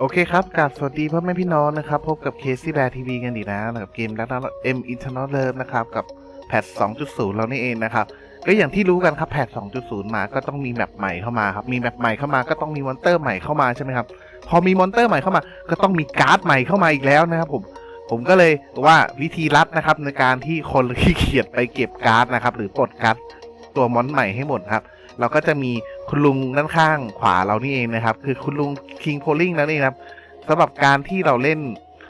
โอเคครับกราบสวัสดีพ่อแม่พี่น้องนะครับ พบกับเคซี่แบร์ทีวีกันดีกนะกับเกมรักนัเอ็มอินเทอร์เน็ตเลิฟนะครับ กับแพท 2.0 เรานี่เองนะครับ ก็อย่างที่รู้กันครับแพท 2.0 มาก็ต้องมีแมปใหม่เข้ามาครับ มีแมปใหม่เข้ามาก็ต้องมีมอนเตอร์ใหม่เข้ามาใช่ไหมครับ พอมีมอนเตอร์ใหม่เข้ามา ก็ต้องมีการ์ดใหม่เข้ามาอีกแล้วนะครับผมผมก็เลยว่าวิธีลัดนะครับในการที่คนขี้เกียจไปเก็บการ์ดนะครับหรือปลดการ์ดตัวมอนใหม่ให้หมดครับ เราก็จะมีคุณลุงด้านข้างขวาเรานี่เองนะครับ คือคุณลุงคิงโพลิงนั่นเองครับสำหรับการที่เราเล่น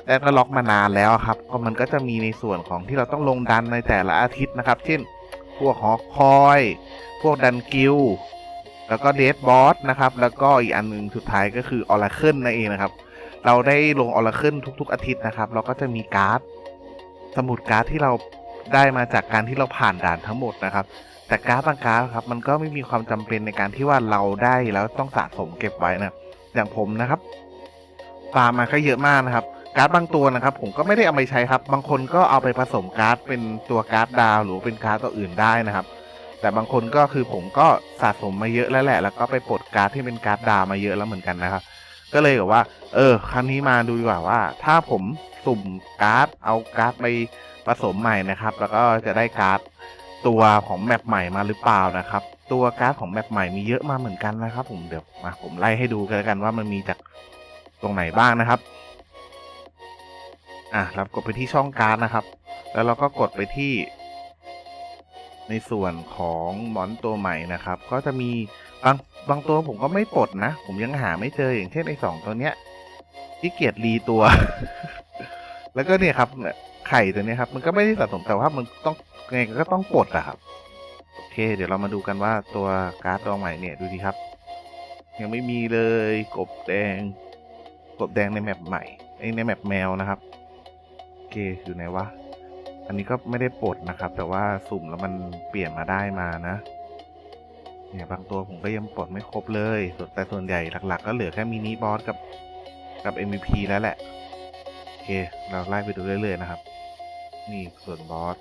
แอดล็อกมานานแล้วครับก็มันก็จะมีในส่วนของที่เราต้องลงดันในแต่ละอาทิตย์นะครับ เช่น พวกหอคอย พวกดันกิลแล้วก็เดดบอสนะครับ แล้วก็อีกอันหนึ่งสุดท้ายก็คือออร์เคิลนั่นเองนะครับ เราได้ลงออร์เคิลทุก ๆ อาทิตย์นะครับ เราก็จะมีการ์ด สมุดการ์ดที่เราได้มาจากการที่เราผ่านด่านทั้งหมดนะครับ แต่การ์ดบางการ์ดครับมันก็ไม่มีความจำเป็นในการที่ว่าเราได้แล้วต้องสะสมเก็บไว้นะอย่างผมนะครับฟาร์มมาก็เยอะมากนะครับ การ์ดบางตัวนะครับ ผมก็ไม่ได้เอาไปใช้ครับ บางคนก็เอาไปผสมการ์ดเป็นตัวการ์ดดาว หรือเป็นการ์ดตัวอื่นได้นะครับ แต่บางคนก็คือผมก็สะสมมาเยอะแล้วแหละ แล้วก็ไปปลดการ์ดที่เป็นการ์ดดาวมาเยอะแล้วเหมือนกันนะครับ ก็เลยแบบว่า เออ ครั้งนี้มาดูดีกว่าว่า ถ้าผมสุ่มการ์ดเอาการ์ดไปผสมใหม่นะครับ แล้วก็จะได้การ์ด ตัวของแมปใหม่มาหรือเปล่านะครับ ตัวการ์ดของแมปใหม่มีเยอะมาเหมือนกันนะครับ ผมเดี๋ยวมาผมไล่ให้ดูกันแล้วกันว่ามันมีจากตรงไหนบ้างนะครับอะเรากดไปที่ช่องการ์ดนะครับ แล้วเราก็กดไปที่ ในส่วนของมอนตัวใหม่นะครับ ก็จะมีบางบางตัวผมก็ไม่ปลดนะ ผมยังหาไม่เจออย่างเช่นไอ้สองตัวเนี้ยที่เกียจรีตัว แล้วก็เนี่ยครับเนี่ย ไข่ตัวนี้ครับ มันก็ไม่ได้สะสมแต่ว่ามันต้องไงก็ต้องปลดอะครับ โอเค เดี๋ยวเรามาดูกันว่าตัวการ์ดตัวใหม่เนี่ยดูดีครับ ยังไม่มีเลยกบแดง กบแดงในแมปใหม่ไอ้ในแมปแมวนะครับ โอเคอยู่ไหนวะอันนี้ก็ไม่ได้ปลดนะครับ แต่ว่าสุ่มแล้วมันเปลี่ยนมาได้มานะ เนี่ยบางตัวผมก็ยังปลดไม่ครบเลยส่วนแต่ส่วนใหญ่หลัก ๆ ก็เหลือแค่มินิบอสกับกับ MVP แล้วแหละ โอเค เราไล่ไปดูเรื่อยๆนะครับ นี่ส่วนบอส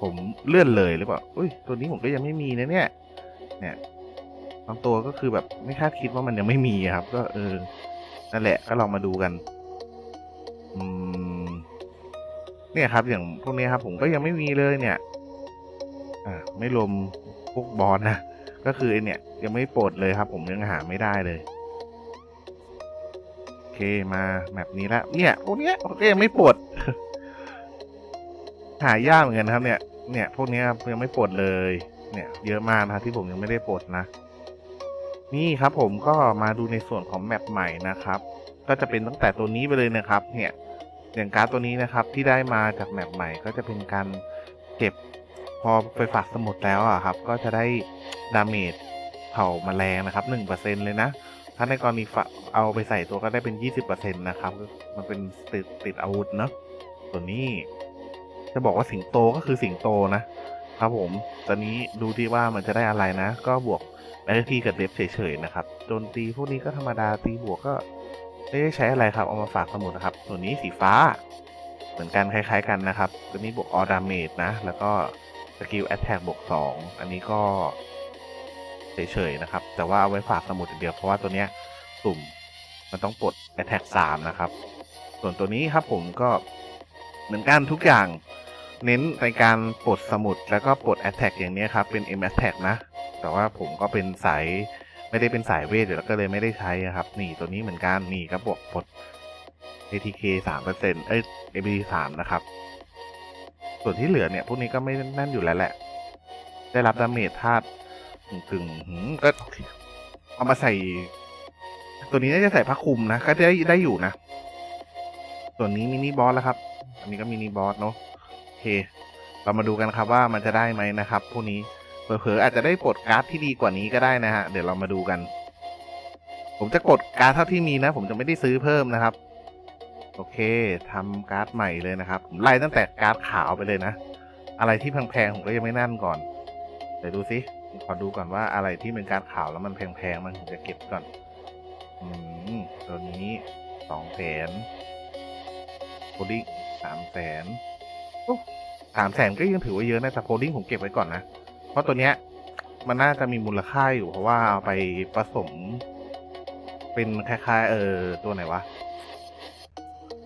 ผมเลื่อนเลยหรือเปล่าอุ้ย ตัวนี้ผมก็ยังไม่มีนะเนี่ย เนี่ยบางตัวก็คือแบบไม่คาดคิดว่ามันยังไม่มีครับ ก็เออ นั่นแหละก็ลองมาดูกัน อืม เนี่ยครับ อย่างพวกนี้ครับ ผมก็ยังไม่มีเลยเนี่ย อ่า ไม่รวมพวกบอสนะ ก็คือไอเนี่ย ยังไม่ปลดเลยครับ ผมยังหาไม่ได้เลยโอเคมาแมปนี้ล้วเนี่ยพวกเนี้ยก็ยังไม่ปลด หายากเหมือนกันครับ เนี่ย เนี่ยพวกนี้ยครับยังไม่ปลดเลย เนี่ยเยอะมากนะครับที่ผมยังไม่ได้ปลดนะ นี่ครับผมก็มาดูในส่วนของแมปใหม่นะครับ ก็จะเป็นตั้งแต่ตัวนี้ไปเลยนะครับ เนี่ยอย่างการ์ดตัวนี้นะครับที่ได้มาจากแมปใหม่ก็จะเป็นการเก็บพอไปฝากสมุดแล้วอะครับ ก็จะได้ดาเมจเผาแมลงนะครับหนึ่งเปอร์เซ็นเลยนะ ถ้าในกรณีฝาเอาไปใส่ตัวก็ได้เป็นยี่สิบเปอร์เซ็นนะครับ มันเป็นติดติดอาวุธเนาะส่วนี้ จะบอกว่าสิงโตก็คือสิงโตนะครับผม ตอนนี้ดูที่ว่ามันจะได้อะไรนะ ก็บวกแบตทีกับเดฟเฉยๆนะครับโจนตีพวกนี้ก็ธรรมดาตีบวกก็ไม่ได้ใช้อะไรครับ เอามาฝากสมุดนะครับ ส่วนนี้สีฟ้า เหมือนกันคล้ายๆกันนะครับ ตัวนี้บวกออดาเมจนะ แล้วก็สกิลแอตแทกบวกสองอันนี้ก็เฉยๆนะครับ แต่ว่าเอาไว้ฝากสมุดอย่างเดียว เพราะว่าตัวเนี้ยสุ่มมันต้องปลดแอตแทกสามนะครับ ส่วนตัวนี้ครับผมก็เหมือนกันทุกอย่าง เน้นในการปลดสมุดแล้วก็ปลดแอตแทกอย่างนี้ครับ เป็น M Attack นะ แต่ว่าผมก็เป็นสายไม่ได้เป็นสายเวทเดี๋ยวก็เลยไม่ได้ใช้ครับ นี่ตัวนี้เหมือนกัน นี่ก็บวกปลด ATK สามเปอร์เซ็นต์เอ้ย ABD สามนะครับ ส่วนที่เหลือเนี่ย พวกนี้ก็ไม่นั่นอยู่แล้วแหละ ได้รับดาเมจธาตุกึ่งก็เอามาใส่ ตัวนี้น่าจะใส่ผ้าคลุมนะ ก็ได้ได้อยู่นะ ส่วนนี้มินิบอสแล้วครับ อันนี้ก็มินิบอสเนาะ เคเรามาดูกันครับว่ามันจะได้ไหมนะครับพวกนี้เผลอๆอาจจะได้ปลดการ์ดที่ดีกว่านี้ก็ได้นะฮะเดี๋ยวเรามาดูกัน ผมจะกดการ์ดเท่าที่มีนะ ผมจะไม่ได้ซื้อเพิ่มนะครับ โอเคทำการ์ดใหม่เลยนะครับไล่ตั้งแต่การ์ดขาวไปเลยนะ อะไรที่แพงๆผมก็ยังไม่นั่นก่อนเดี๋ยวดูสิขอดูก่อนว่าอะไรที่เป็นการ์ดขาวแล้วมันแพงๆมันผมจะเก็บก่อน อืมตัวนี้สองแสนโคดิ้งสามแสน สามแสนก็ยังถือว่าเยอะนะแต่โคดิ้งผมเก็บไว้ก่อนนะ เพราะตัวเนี้ย มันน่าจะมีมูลค่าอยู่เพราะว่าเอาไปผสม เป็นคล้ายๆ เออตัวไหนวะ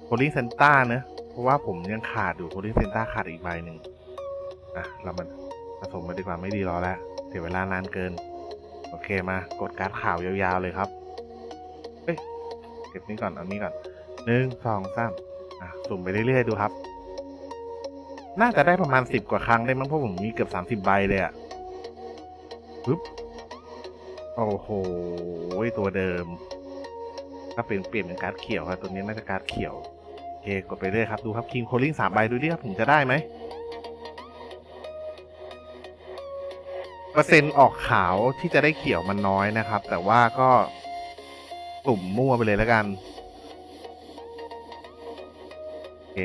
โพลิงเซนต้าเนอะเพราะว่าผมยังขาดอยู่โพลิงเซนต้าขาดอีกใบหนึ่งอะเรามันผสมมาดีกว่าไม่ดีรอแล้วเสียเวลานานเกิน โอเคมากดการ์ดข่าวยาวๆเลยครับเฮ้ยเก็บนี้ก่อนเอานี้ก่อนหนึ่งสองสามอะสุ่มไปเรื่อยๆดูครับ น่าจะได้ประมาณสิบกว่าครั้งได้มั้งเพราะผมมีเกือบสามสิบใบเลยอะ่ะปึ๊บโอ้โหตัวเดิม ถ้าเป็นเปลี่ยนเป็นการ์ดเขียวครับตัวนี้น่าจะการ์ดเขียวโอเคกดไปเรื่อยครับดูครับคิงโคลิงสามใบดูดิครับผมจะได้ไหมเปอร์เซ็นต์ออกขาวที่จะได้เขียวมันน้อยนะครับ แต่ว่าก็สุ่มมั่วไปเลยแล้วกัน โอเค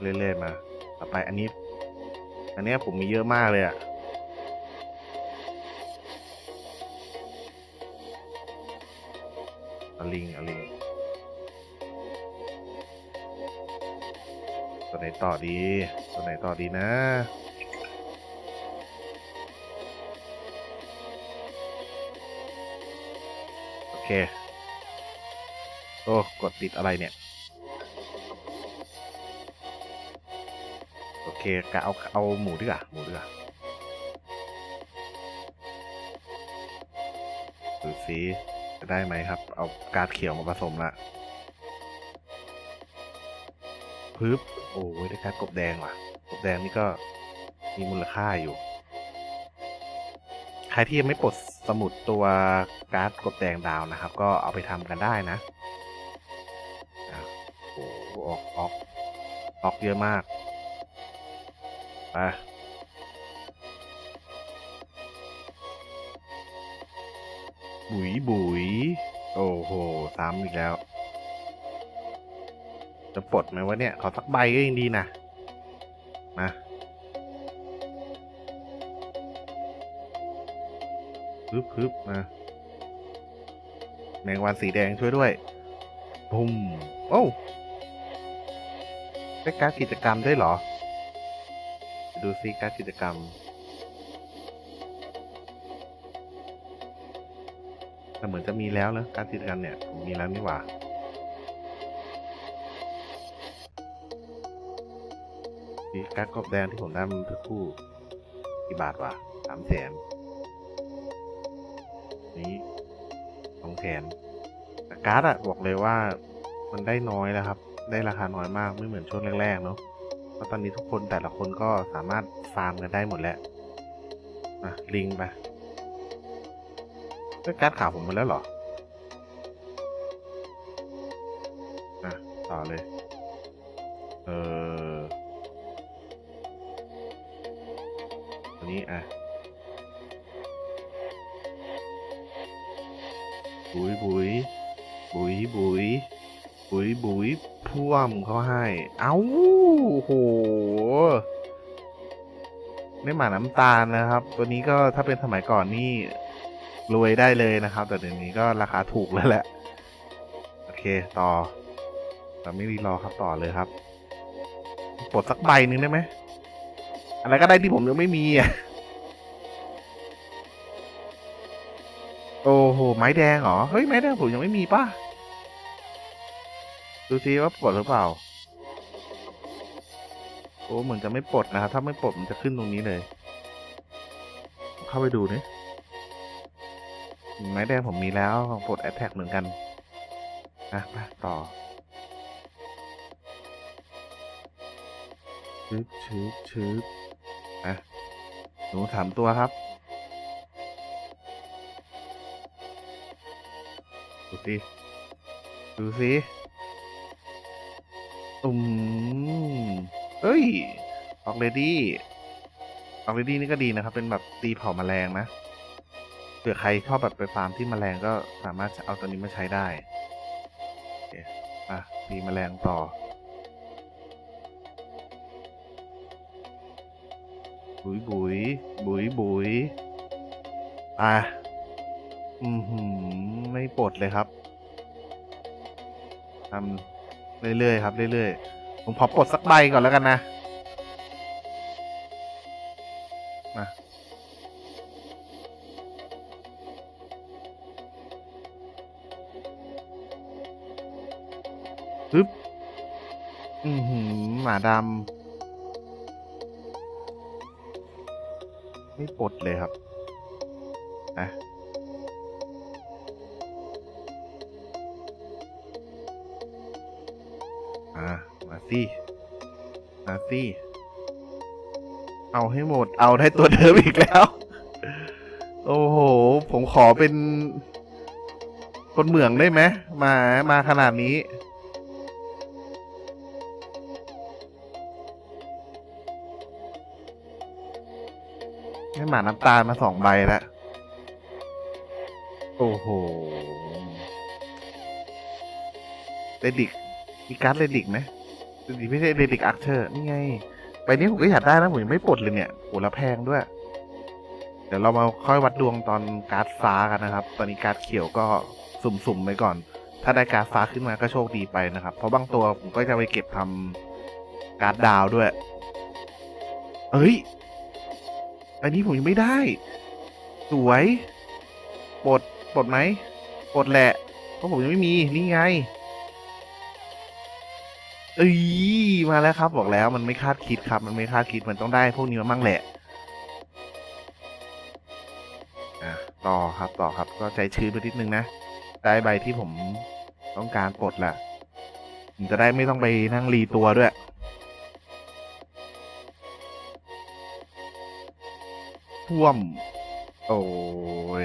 เรื่อยๆมา ไป อันนี้ อันนี้ผมมีเยอะมากเลยอะเอลิงอลิงตัวไหนต่อดีตัวไหนต่อดีนะโอเค โอ้ กดติดอะไรเนี่ย โอเคกะเอาเอาหมูดีกว่าหมูดีกว่าดูสิได้ไหมครับ เอาการ์ดเขียวมาผสมละพึบโอ้ยได้การกบแดงว่ะ กบแดงนี่ก็มีมูลค่าอยู่ ใครที่ยังไม่ปลดสมุดตัวการ์ดกบแดงดาวนะครับ ก็เอาไปทำกันได้นะโอ้ออกออกออกเยอะมาก ไปบุ๋ยบุ๋ยโอ้โหซ้ำอีกแล้ว จะปลดไหมวะเนี่ย ขอสักใบก็ยังดีนะมาฮึบฮึบมาแมงวันสีแดงช่วยด้วยปุ่มโอ้ได้การกิจกรรมได้เหรอ ดูซิการดกิจกรรมแต่เหมือนจะมีแล้วนะการกิจกรรมเนี่ยผมมีแล้วนี่หว่านี่การกรอบแดงที่ผมได้มันทุกคู่กี่บาทวะสามแสนนี้สองแสนแต่การ์ดอะบอกเลยว่ามันได้น้อยแล้วครับ ได้ราคาน้อยมากไม่เหมือนช่วงแรกๆเนาะ ราะตอนนี้ทุกคนแต่ละคนก็สามารถฟาร์มกันได้หมดแล้วอะลิงไปก็การ์ดขาวผมหมดแล้วเหรออะต่อเลย เอออันนี้อะบุยบุยบุยบุยบุยบุย พ่วมเขาให้ เอ้าโห ไม่หมาน้ำตาลนะครับ ตัวนี้ก็ถ้าเป็นสมัยก่อนนี่รวยได้เลยนะครับ แต่เดี๋ยวนี้ก็ราคาถูกแล้วแหละ โอเคต่อเราไม่รีรอครับต่อเลยครับ ปลดสักใบหนึ่งได้ไหม อะไรก็ได้ที่ผมยังไม่มีอะ โอ้โห ไม้แดงเหรอ เฮ้ย ไม้แดงผมยังไม่มีป่ะ ดูซิว่าปลดหรือเปล่า โอ้เหมือนจะไม่ปลดนะครับถ้าไม่ปลดมันจะขึ้นตรงนี้เลย เข้าไปดูนี่ไม้แดงผมมีแล้วปลดแอตแทกเหมือนกันนะไปต่อชึบชึบชึบอะหนูถามตัวครับดูสิดูสิ อืมเอ้ย ออกเลดี้ ออกเลดี้นี่ก็ดีนะครับ เป็นแบบตีเผาแมลงนะ เผื่อใครชอบแบบไปฟาร์มที่แมลงก็สามารถเอาตัวนี้มาใช้ได้โอเคอะตีแมลงต่อ บุยบุยบุยบุยอะอืมหืมไม่ปลดเลยครับทำ เรื่อยๆครับเรื่อยๆ ผมขอปลดสักใบก่อนแล้วกันนะ มาปึ๊บ อือหือหมาดำ ไม่ปลดเลยครับ นะ สิมาสิเอาให้หมด เอาได้ตัวเดิมอีกแล้ว โอ้โห ผมขอเป็น คนเหมืองได้ไหมมา มาขนาดนี้ ให้หมาน้ำตาลมาสองใบแล้วโอ้โหเรดิกมีการ์ดเรดิกไหม ไม่ใช่เรดิกอาร์เชอร์นี่ไงใบนี้ผมก็อยากได้นะผมยังไม่ปลดเลยเนี่ยโหแล้วแพงด้วย เดี๋ยวเรามาค่อยวัดดวงตอนการ์ดฟ้ากันนะครับ ตอนนี้การ์ดเขียวก็สุ่มๆไปก่อน ถ้าได้การ์ดฟ้าขึ้นมาก็โชคดีไปนะครับ เพราะบางตัวผมก็จะไปเก็บทำการ์ดดาวด้วย เอ้ยอันนี้ผมยังไม่ได้ สวยปลดปลดไหมปลดแหละ เพราะผมยังไม่มี นี่ไง เอ้ยมาแล้วครับบอกแล้วมันไม่คาดคิดครับ มันไม่คาดคิดมันต้องได้พวกนี้มามั่งแหละอะต่อครับต่อครับก็ใจชื้นไปนิดนึงนะได้ใบที่ผมต้องการปลดแหละผมจะได้ไม่ต้องไปนั่งรีตัวด้วยท่วม โอ้ย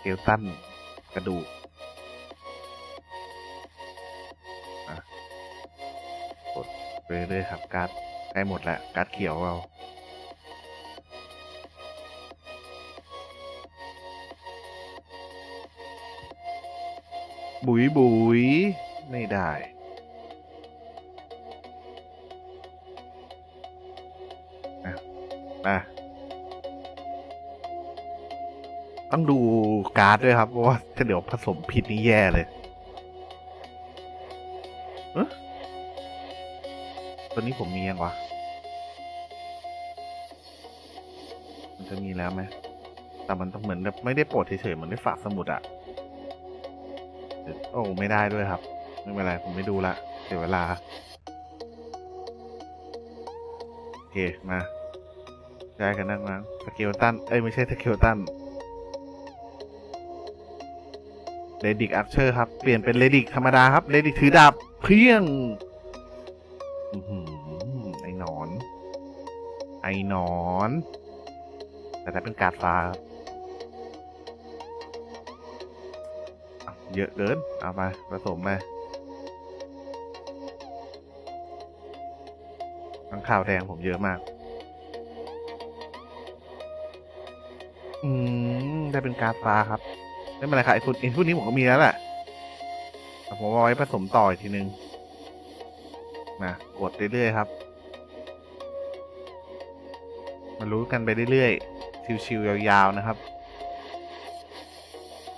เกลตันกระดูก ไปเรื่อยๆครับการ์ดใกล้หมดแล้วการ์ดเขียวเราบุ๋ยบุ๋ยไม่ได้ นะ ต้องดูการ์ดด้วยครับ เพราะว่าถ้าเดี๋ยวผสมผิดนี่แย่เลย ตัวนี้ผมมียังวะ มันจะมีแล้วไหม แต่มันต้องเหมือนแบบไม่ได้ปลดเฉยๆเหมือนได้ฝากสมุดอะโอ้ ไม่ได้ด้วยครับ ไม่เป็นไร ผมไม่ดูละ เสียเวลา โอเค มาได้กันนั่งนะสเกลตัน เอ้ย ไม่ใช่สเกลตันเรดิกอาร์เชอร์ครับ เปลี่ยนเป็นเรดิกธรรมดาครับเรดิกถือดาบเพียง อือหือ ไอ้หนอน แต่ถ้าเป็นการ์ดฟ้าครับเยอะเกิน เอามาผสมมาทั้งข่าวแดงผมเยอะมาก อืม ได้เป็นการดฟ้าครับ ไม่เป็นไรครับไอ้พวกไอ้พวกนี้ผมก็มีแล้วแหละผมเอาไว้ผสมต่ออีกทีนึงนะกดเรื่อยๆครับ รู้กันไปเรื่อยๆ ชิวๆยาวๆนะครับ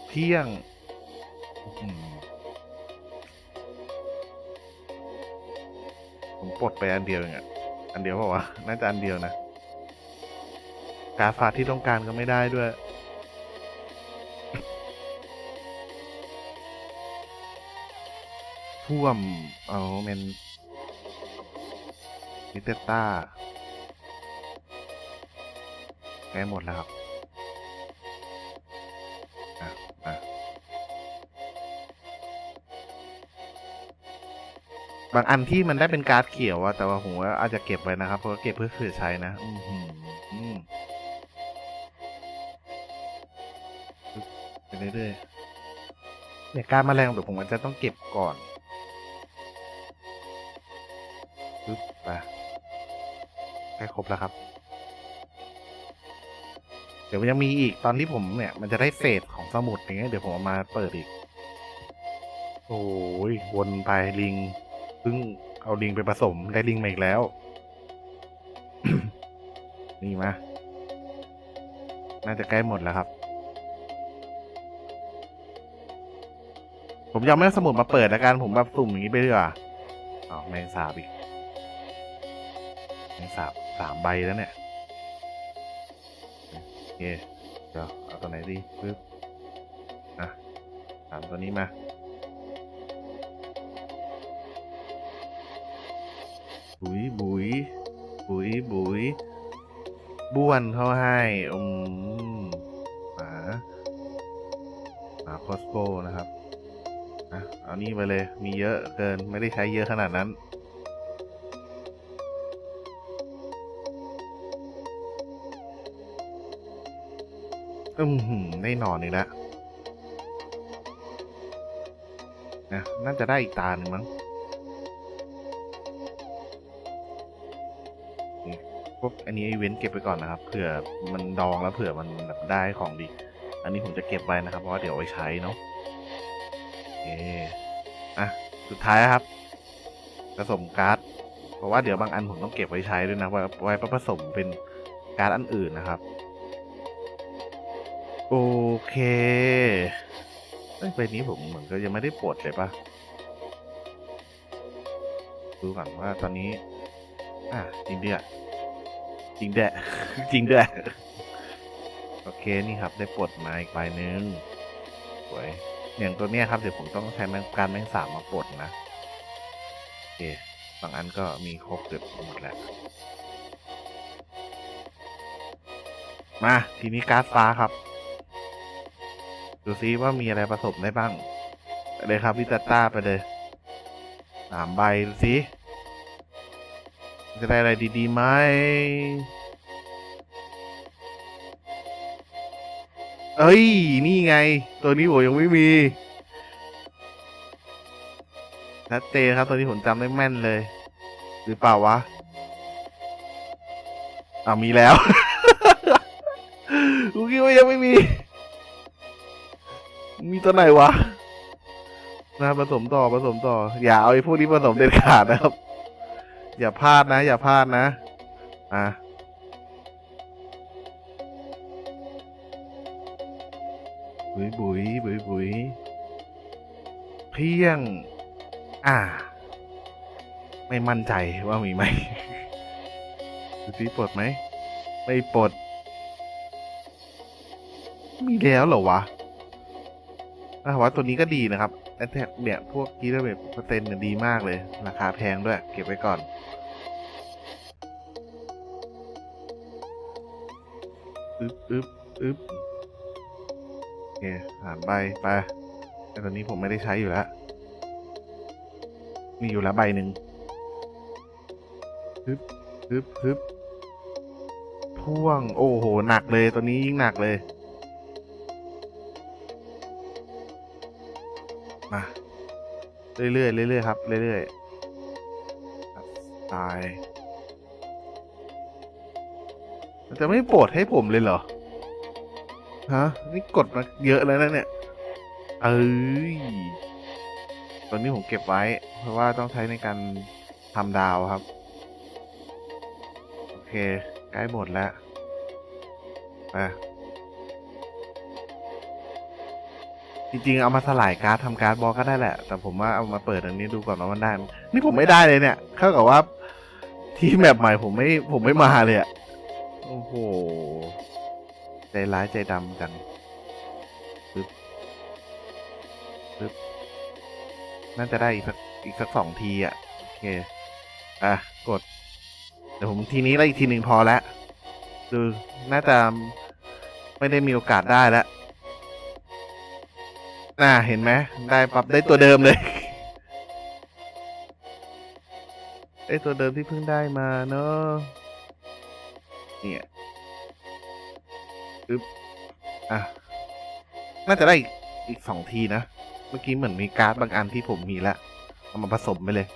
เที่ยงผมปลดไปอันเดียวเองอะอันเดียวเปล่าวะน่าจะอันเดียวนะ การดฟ้าที่ต้องการก็ไม่ได้ด้วยท่วม เอาเมนมิเตต้า แก้หมดแล้วครับบางอันที่มันได้เป็นการ์ดเขียวอะแต่ว่าผมว่าอาจจะเก็บไว้นะครับเพราะเก็บเพื่อเผื่อใช้นะ อือหืออืมไปเรื่อยๆเนี่ยการแมลงเดี๋ยวผมอาจจะต้องเก็บก่อนปึ๊บไปใกล้ครบแล้วครับ เดี๋ยวยังมีอีกตอนที่ผมเนี่ย มันจะได้เศษของสมุดอย่างเงี้ยเดี๋ยวผมเอามาเปิดอีก โอ้ยวนไปลิงเพิ่งเอาลิงไปผสมได้ลิงมาอีกแล้ว นี่มา น่าจะใกล้หมดแล้วครับ ผมยังไม่เอาสมุดมาเปิดแล้วกันผมแบบสุ่มอย่างนี้ไปดีกว่าอ๋อแมงสาบอีกแมงสาบสามใบแล้วเนี่ย เคเดี๋ยวเอาตัวไหนดีปึ๊บนะสามตัวนี้มาบุ๋ยบุ๋ยบุ๋ยบุ๋ยบ้วนเขาให้อืมหมาหมาคอสโกนะครับน่ะเอานี่ไปเลยมีเยอะเกินไม่ได้ใช้เยอะขนาดนั้น อืมหืมได้นอนอีกแล้วนะน่าจะได้อีกตาหนึ่งมั้งนี่พวกอันนี้ไอเว้นเก็บไปก่อนนะครับ เผื่อมันดองแล้วเผื่อมันแบบได้ของดี อันนี้ผมจะเก็บไว้นะครับ เพราะว่าเดี๋ยวไว้ใช้เนาะโอเคอะ สุดท้ายครับ ผสมการ์ด เพราะว่าเดี๋ยวบางอันผมต้องเก็บไว้ใช้ด้วยนะไว้ไว้ผสมเป็นการ์ดอันอื่นนะครับ โอเคเอ้ยใบนี้ผมเหมือนก็ยังไม่ได้ปลดเลยปะดูก่อนว่าตอนนี้ อะจริงด้วยจริงด้จริงด้โอเคนี่ครับได้ปลดมาอีกใบหนึ่งสวยอย่างตัวเนี้ยครับเดี๋ยวผมต้องใช้แมงการแมงสาบมาปลดนะโอเคบางอันก็มีครบเกือบหมดแล้ว มาทีนี้การ์ดฟ้าครับ ดูซิว่ามีอะไรผสมได้บ้างไปเลยครับพิตาต้าไปเลยสามใบดูซิจะได้อะไรดีๆไหมเอ้ย นี่ไง ตัวนี้ผมยังไม่มีชัดเจนครับ ตัวนี้ผมจำได้แม่นเลย หรือเปล่าวะอ่ามีแล้วกูคิดว่ายังไม่มี มีตัวไหนวะนะผสมต่อผสมต่อ อย่าเอาไอ้พวกนี้ผสมเด็ดขาดนะครับ อย่าพลาดนะ อย่าพลาดนะ อะบุยบุยบุยบุยเพียง อ่า ไม่มั่นใจว่ามีไหมดูสิปลดไหม ไม่ปลด มีแล้วเหรอวะ อ่ว่าตัวนี้ก็ดีนะครับแอทแทกเนี่ยพวกกีเรเบเปอร์เซ็นต์เนี่ยดีมากเลย ราคาแพงด้วย เก็บไว้ก่อนอึ๊บอึ๊บอึ๊บโอเคหานใบไปแต่ตอนนี้ผมไม่ได้ใช้อยู่แล้ว มีอยู่แล้วใบหนึ่งฮึบฮึบฮึบพ่วง โอ้โห หนักเลย ตัวนี้ยิ่งหนักเลย มา เรื่อยๆเรื่อยๆครับเรื่อยๆตายมันจะไม่โปรดให้ผมเลยเหรอ ฮะ นี่กดมาเยอะแล้วนะเนี่ย เอ้ย ตอนนี้ผมเก็บไว้ เพราะว่าต้องใช้ในการทำดาวครับ โอเค ใกล้หมดแล้ว ไป จริงๆเอามาสลายการ์ดทำการ์ดบอลก็ได้แหละ แต่ผมว่าเอามาเปิดอันนี้ดูก่อนว่ามันได้ไหมนี่ผมไม่ได้เลยเนี่ยเท่ากับว่าที่แมปใหม่ผมไม่ผมไม่มาเลยอะโอ้โห ใจร้ายใจดำจังปึ๊บปึ๊บน่าจะได้อีกสักอีกสักสองทีอะโอเคอะกด เดี๋ยวผมทีนี้แล้วอีกทีหนึ่งพอแล้วดูน่าจะไม่ได้มีโอกาสได้แล้ว น่าเห็นไหมได้ปรับได้ตัวเดิมเลย ได้ตัวเดิมที่เพิ่งได้มาเนอะเนี่ยอึ๊บอะ น่าจะได้อีกอีกสองทีนะ เมื่อกี้เหมือนมีการ์ดบางอันที่ผมมีแล้วเอามาผสมไปเลย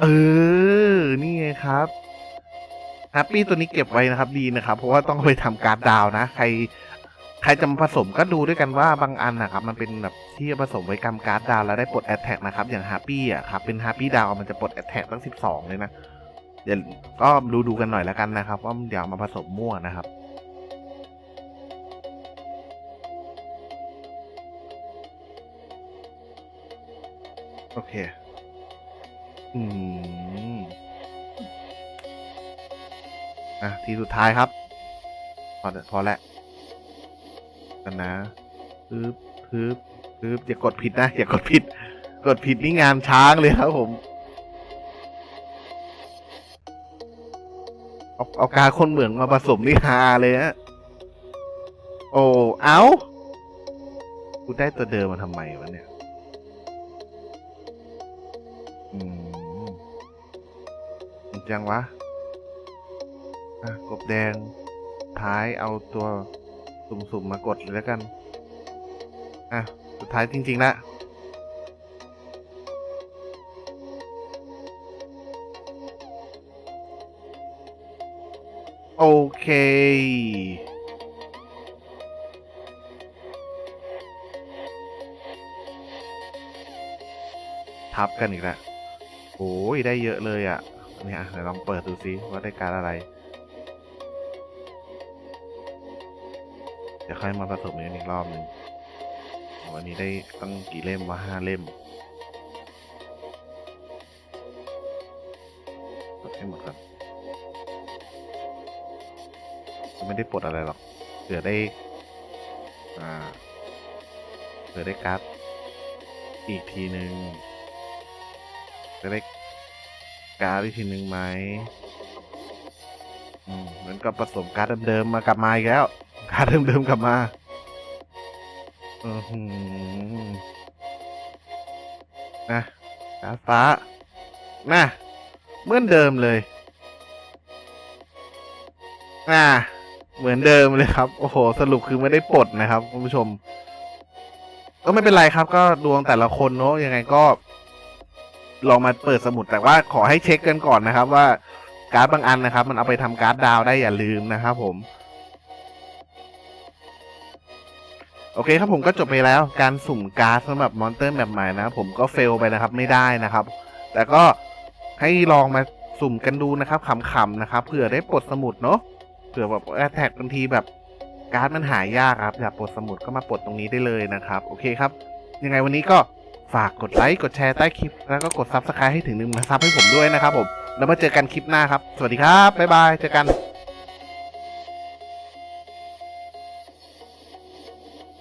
เออ นี่ไงครับแฮปปี้ตัวนี้เก็บไว้นะครับ ดีนะครับ เพราะว่าต้องเอาไปทำการ์ดดาวนะ ใคร ใครจะมาผสมก็ดูด้วยกันว่าบางอันนะครับมันเป็นแบบที่ผสมไว้กำการ์ดดาวแล้วได้ปลดแอตแทกนะครับอย่างฮาร์ปี้อะครับเป็นฮาร์ปี้ดาวมันจะปลดแอตแทกตั้งสิบสองเลยนะเดี๋ยวก็ดูดูกันหน่อยแล้วกันนะครับว่าเดี๋ยวมาผสมมั่วนะครับโอเค อืม อะ ทีสุดท้ายครับ พอพอแล้ว กันนะฮึบฮึบฮึบอย่ากดผิดนะ อย่ากดผิด กดผิดนี่งานช้างเลยครับผม เอาเอากาคนเหมืองมาผสมนี่ฮาเลยฮะ โอ้ เอากูได้ตัวเดิมมาทำไมวะเนี่ย อืมจังวะ อะ กบแดง ท้ายเอาตัว สุ่มๆมากดเลยแล้วกัน อะ สุดท้ายจริง ๆ ละโอเค ทับกันอีกแล้วโอ้ยได้เยอะเลยอะ่ะ เนี่ยเดี๋ยวลองเปิดดูซิว่าได้การอะไร เดี๋ยวค่อยมาผสมกันอีกรอบหนึ่งวันนี้ได้ตั้งกี่เล่มวะห้าเล่มกดให้หมดก่อนไม่ได้ปลดอะไรหรอกเผื่อได้ อ่าเผื่อได้การ์ดอีกทีหนึ่งจะได้การ์ดอีกทีหนึ่งไหมอืมเหมือนกับผสมการ์ดเดิมๆมากลับมาอีกแล้ว การเดิมๆกลับมา อือหือนะการฟ้าน่ะเหมือนเดิมเลยอ่าเหมือนเดิมเลยครับ โอ้โห สรุปคือไม่ได้ปลดนะครับคุณผู้ชม ก็ไม่เป็นไรครับ ก็ดวงแต่ละคนเนาะยังไงก็ ลองมาเปิดสมุดแต่ว่าขอให้เช็คกันก่อนนะครับ ว่าการ์ดบางอันนะครับ มันเอาไปทำการ์ดดาวได้อย่าลืมนะครับผม โอเคครับผมก็จบไปแล้วการสุ่มการ์ดสำหรับมอนเตอร์แบบใหม่นะผมก็เฟลไปนะครับไม่ได้นะครับ แต่ก็ให้ลองมาสุ่มกันดูนะครับขำๆนะครับเผื่อได้ปลดสมุดเนาะเผื่อแบบแอทแท็กบางทีแบบการ์ดมันหายากครับอยากปลดสมุดก็มาปลดตรงนี้ได้เลยนะครับ โอเคครับ ยังไงวันนี้ก็ฝากกดไลค์กดแชร์ใต้คลิป แล้วก็กดซับสไครต์ให้ถึงหนึ่งมาซับให้ผมด้วยนะครับผมแล้วมาเจอกันคลิปหน้าครับ สวัสดีครับบ๊ายบายเจอกัน